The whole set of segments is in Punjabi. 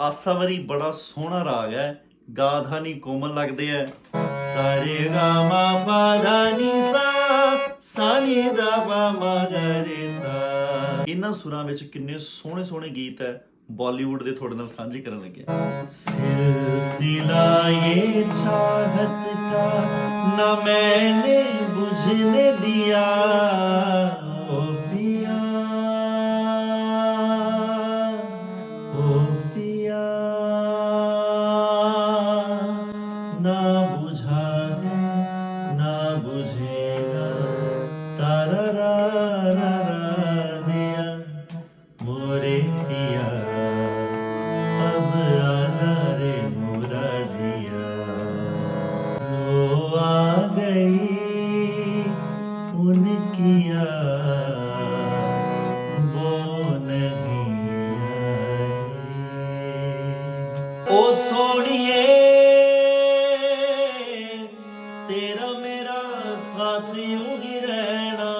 ਆਸਾ ਆਸਾਵਰੀ ਬੜਾ ਸੋਹਣਾ ਰਾਗ ਹੈ, ਗਾਧਾ ਗਾਧਾਨੀ ਕੋਮਲ ਲੱਗਦੇ ਐ। ਸਾਰੇ ਗਾਮਾ ਪਾਧਾਨੀ ਸਾ ਸਾਨੀ ਦਾ ਪਾ ਮਗਰੇ ਸਾ। ਇਹਨਾਂ ਸੁਰਾਂ ਵਿੱਚ ਕਿੰਨੇ ਸੋਹਣੇ ਸੋਹਣੇ ਗੀਤ ਹੈ ਬਾਲੀਵੁੱਡ ਦੇ ਤੁਹਾਡੇ ਨਾਲ ਸਾਂਝੇ ਕਰਨ ਲੱਗਿਆ ਸਿਲਸਿਲਾ ਇਹ ਚਾਹਤ ਕਾ, ਨਾ ਮੈਨੇ ਬੁਝਨੇ ਦਿਆ। गई उनकी याद वो नहीं आई ओ सोनिए तेरा मेरा साथ यूं ही रहना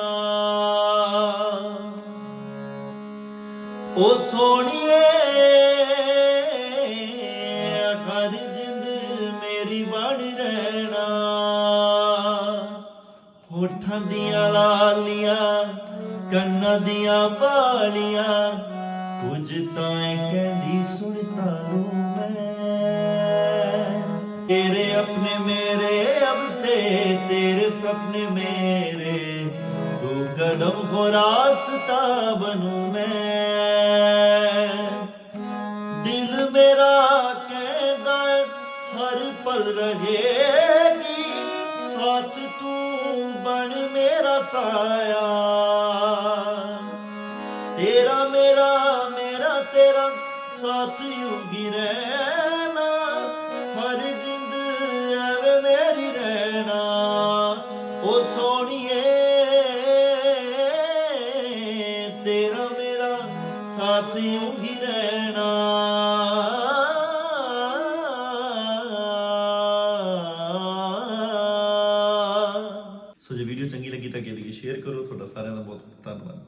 ओ सोनिए ਹੋਠਾਂ ਦੀਆਂ ਲਾਲੀਆਂ ਕੰਨਾਂ ਦੀਆਂ ਬਾਲੀਆਂ ਕੁਝ ਤਾਂ ਇਹ ਕਹਿੰਦੀ ਸੁਣਤਾ ਨੂੰ ਮੈਂ। ਤੇਰੇ ਆਪਣੇ ਮੇਰੇ ਅਬ ਸੇ ਤੇਰੇ ਸੁਪਨੇ ਮੇਰੇ। ਤੂੰ ਕਦਮ ਹੋ ਰਾਸਤਾ ਬਣੂ ਮੈਂ। ਦਿਲ ਮੇਰਾ ਕਹਿੰਦਾ ਹੈ, ਹਰ ਪਲ ਰਹੇ ਮੇਰਾ ਸਾਇਆ। ਤੇਰਾ ਮੇਰਾ ਮੇਰਾ, ਤੇਰਾ ਸਾਥ ਯੂੰ ਰਹਿਣਾ। ਹਰ ਜਿੰਦ ਐਵੇਂ ਮੇਰੀ ਰਹਿਣਾ। ਉਹ ਸੋਹਣੀਏ ਤੇਰਾ ਮੇਰਾ ਸਾਥ ਯੂੰ ਰਹਿਣਾ। ਸੋ ਜੇ ਵੀਡੀਓ ਚੰਗੀ ਲੱਗੀ ਤਾਂ ਅੱਗੇ ਕਿ ਸ਼ੇਅਰ ਕਰੋ। ਤੁਹਾਡਾ ਸਾਰਿਆਂ ਦਾ ਬਹੁਤ ਧੰਨਵਾਦ।